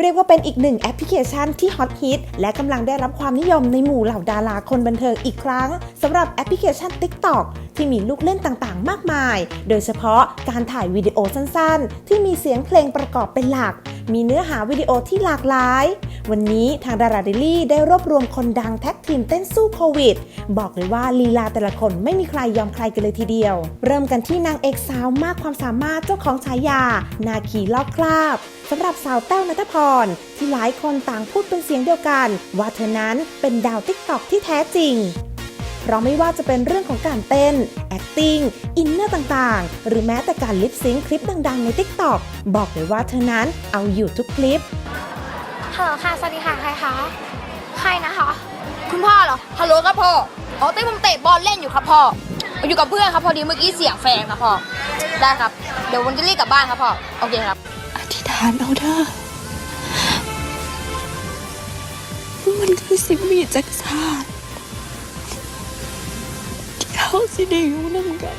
เรียกว่าเป็นอีกหนึ่งแอปพลิเคชันที่ฮอตฮิตและกำลังได้รับความนิยมในหมู่เหล่าดาราคนบันเทิงอีกครั้งสำหรับแอปพลิเคชัน TikTok ที่มีลูกเล่นต่างๆ มากมาย โดยเฉพาะการถ่ายวิดีโอสั้นๆ ที่มีเสียงเพลงประกอบเป็นหลัก มีเนื้อหาวิดีโอที่หลากหลาย วันนี้ทางดาราเดลี่ได้รวบรวมคนดังแท็กทีมเต้นสู้โควิด บอกเลยว่าลีลาแต่ละคนไม่มีใครยอมใครกันเลยทีเดียว เริ่มกันที่นางเอกสาวมากความสามารถเจ้าของฉายา นาคีลอกคราบสำหรับสาวแต้วนัทพร ที่หลายคนต่างพูดเป็นเสียงเดียวกัน ว่าเธอนั้นเป็นดาวติ๊กตอกที่แท้จริง เพราะไม่ว่าจะเป็นเรื่องของการเต้น acting อินเนอร์ต่างๆ หรือแม้แต่การลิปซิงค์คลิปดังๆ ใน TikTok บอกเลยว่าเธอนั้นเอาอยู่ทุกคลิป ฮัลโหลค่ะ สวัสดีค่ะ ใครคะ ใครนะคะ คุณพ่อเหรอ ฮัลโหลครับพ่อ อ๋อเต้ผมเตะบอลเล่นอยู่ครับพ่อ อยู่กับเพื่อนครับพอดีเมื่อกี้เสียงแฟนครับพ่อ ได้ครับ เดี๋ยววันจะรีบกลับบ้านครับพ่อ โอเคครับ อธิษฐานเอาเด้อมันคือสิ่งมีจักรศาสตร์ที่ เขาสิได้อยู่นำกัน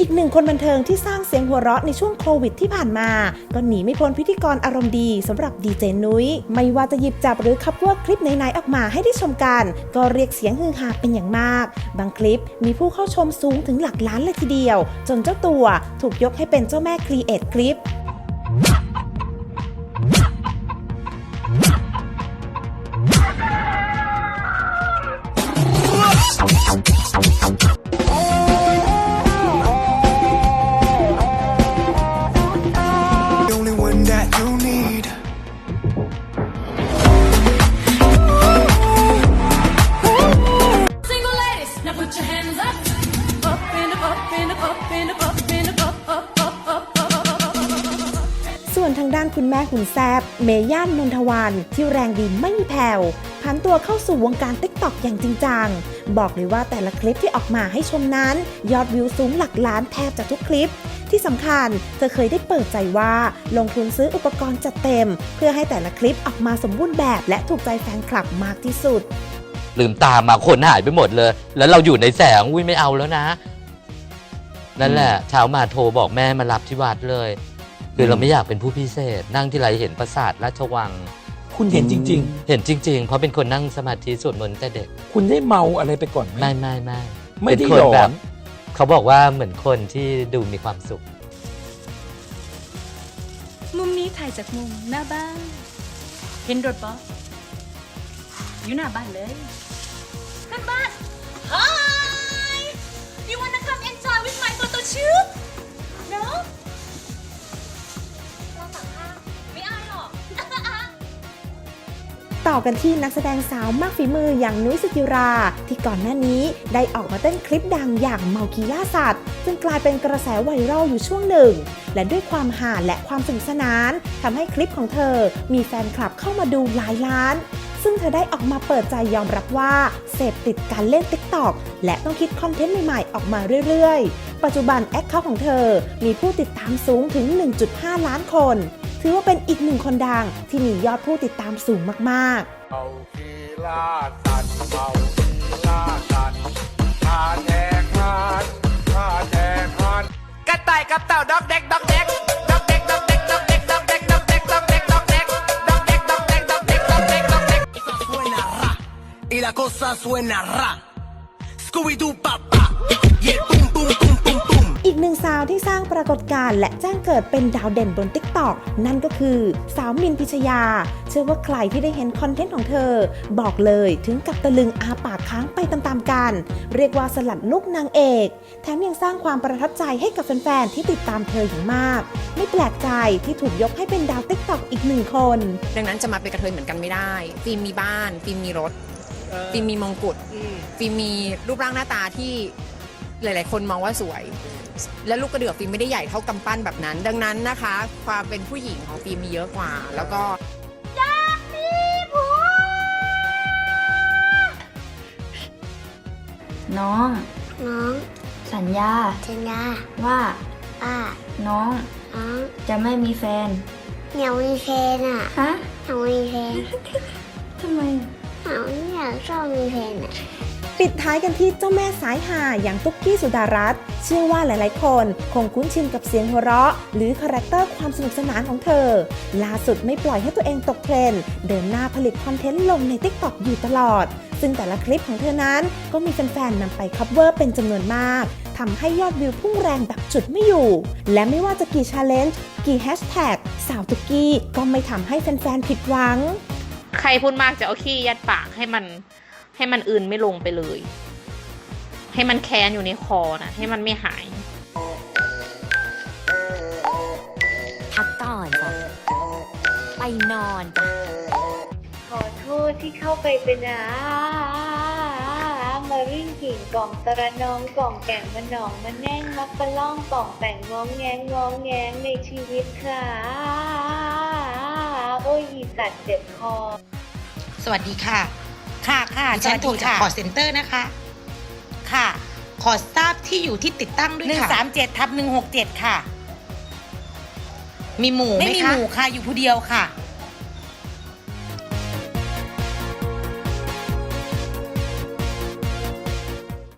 อีกหนึ่งคนบันเทิงที่สร้างเสียงหัวเราะในช่วงโควิดที่ผ่านมา ก็หนีไม่พ้นพิธีกรอารมณ์ดีสำหรับดีเจนุ้ย ไม่ว่าจะหยิบจับหรือคับว่าคลิปไหนๆออกมาให้ได้ชมกัน ก็เรียกเสียงฮือฮาเป็นอย่างมาก บางคลิปมีผู้เข้าชมสูงถึงหลักล้านเลยทีเดียว จนเจ้าตัวถูกยกให้เป็นเจ้าแม่ครีเอทคลิป ส่วนทางด้านคุณแม่หุ่นแซบเมย่านนนทวันที่แรงดีไม่มีแผ่วผันตัวเข้าสู่วงการติ๊กต็อกอย่างจริงจังบอกเลยว่าแต่ละคลิปที่ออกมาให้ชมนั้น ยอดวิวสูงหลักล้านแทบจะทุกคลิป ที่สำคัญ เธอเคยได้เปิดใจว่าลงทุนซื้ออุปกรณ์จัดเต็ม เพื่อให้แต่ละคลิปออกมาสมบูรณ์แบบและถูกใจแฟนคลับมากที่สุด ลืมตามาคนหายไปหมดเลย แล้วเราอยู่ในแสงอุ้ยไม่เอาแล้วนะ นั่นแหละเช้ามาโทรบอกแม่มารับที่วัดเลย คือเราไม่อยากเป็นผู้พิเศษ นั่งที่ไรเห็นปราสาทราชวัง คุณเห็นจริง เห็นจริง ๆ เพราะเป็นคนนั่งสมาธิสวดมนต์แต่เด็ก ๆ คุณได้เมาอะไรไปก่อนไหม ไม่ไม่ไม่ไม่ได้เป็นคนหลอน แบบเขาบอกว่าเหมือนคนที่ดูมีความสุข มุมนี้ถ่ายจากมุมหน้าบ้าน เห็นรถปะอยู่หน้าบ้านเลย ต่อกันที่นักแสดงสาวมากฝีมืออย่างนุ้ยสุจิรา ที่ก่อนหน้านี้ได้ออกมาเต้นคลิปดังอย่างเมาคีล่าสัตว์จนกลายเป็นกระแสไวรัลอยู่ช่วงหนึ่ง และด้วยความหาและความสนุกสนานทำให้คลิปของเธอมีแฟนคลับเข้ามาดูหลายล้าน ซึ่งเธอได้ออกมาเปิดใจยอมรับว่า เสพติดการเล่น TikTok และต้องคิดคอนเทนต์ใหม่ๆ ออกมาเรื่อยๆ ปัจจุบันแอคเคาท์ของเธอ มีผู้ติดตามสูงถึง 1.5 ล้านคน ถือว่าเป็นอีกหนึ่งคนดังที่มียอดผู้ติดตามสูงมากๆเมาคีล่าสัตว์เมาคีล่าสัตว์ข้าแทงหานข้าแทงหากระต่ายกับเต่าดอกเด็กดอกเด็ก Y la cosa suena ra. Scooby-Doo papá. Y el pum pum pum pum pum. อีกหนึ่งสาวที่สร้างปรากฏการณ์และแจ้งเกิดเป็นดาวเด่นบน t ิ k t o k นั่นก็คือสาวมินพิชยา เชื่อว่าใครที่ได้เห็นคอนเทนต์ของเธอ บอกเลยถึงกับตะลึงอาปากค้างไปตามๆกัน เรียกว่าสลัดลุกนางเอก แถมยังสร้างความประทับใจให้กับแฟนๆที่ติดตามเธออย่างมาก ไม่แปลกใจที่ถูกยกให้เป็นดาว t ิ k t o k อีกหนึ่งคน ดังนั้นจะมาเป็นกระเทยเหมือนกันไม่ได้ฟิล์มมีบ้านฟิล์มมีรถ ฟิล์มมีมงกุฎฟิล์มมีรูปร่างหน้าตาที่หลาย ๆ คนมองว่าสวย และลูกกระเดือกฟิล์มไม่ได้ใหญ่เท่ากำปั้นแบบนั้น ดังนั้นนะคะ ความเป็นผู้หญิงของฟิล์มมีเยอะกว่า แล้วก็น้อง น้องสัญญาเชนยาว่าป้าน้องน้องจะไม่มีแฟนอยากมีแฟนอะฮะอยากมีแฟนทำไมอยากอยาก ชอบมีแฟนปิดท้ายกันที่เจ้าแม่สายหาอย่างตุ๊กกี้สุดารัตน์เชื่อว่าหลายๆ คนคงคุ้นชินกับเสียงหัวเราะ หรือคาแรคเตอร์ความสนุกสนานของเธอ ล่าสุดไม่ปล่อยให้ตัวเองตกเทรนด์เดินหน้าผลิตคอนเทนต์ลงใน t ิ k t o k อยู่ตลอด ซึ่งแต่ละคลิปของเธอนั้นก็มีแฟนๆนำไปคัฟเวอร์เป็นจำนวนมากทำให้ยอดวิวพุ่งแรงแบบจุดไม่อยู่ และไม่ว่าจะกี่ชาเลนจ์กี่แฮชแท็กสาวตุกกี้ก็ไม่ทำให้แฟนๆผิดหวัง ใครพูดมากจะเอาขี้ยัดปากให้มันให้มันอื่นไม่ลงไปเลย ให้มันแค้นอยู่ในคอนะให้มันไม่หาย พักก่อนจ้ะไปนอนจ้ะขอโทษที่เข้าไปเป็นอามาริ่งกิ่งกล่องตระนองกล่องแก่งมันหนองมันแน่งมักปะล่องกล่องแต่งงองแงงงองแงงในชีวิตค่ะ โอ้ยอีสัตว์เจ็บคอ สวัสดีค่ะ ค่ะค่ะดิฉันโทรจากคอเซ็นเตอร์นะคะ ค่ะ ขอทราบที่อยู่ที่ติดตั้งด้วยค่ะหนึ่งสามเจ็ดทับหนึ่งหกเจ็ดค่ะ มีหมู่ไม่มีหมู่ค่ะอยู่ผู้เดียวค่ะ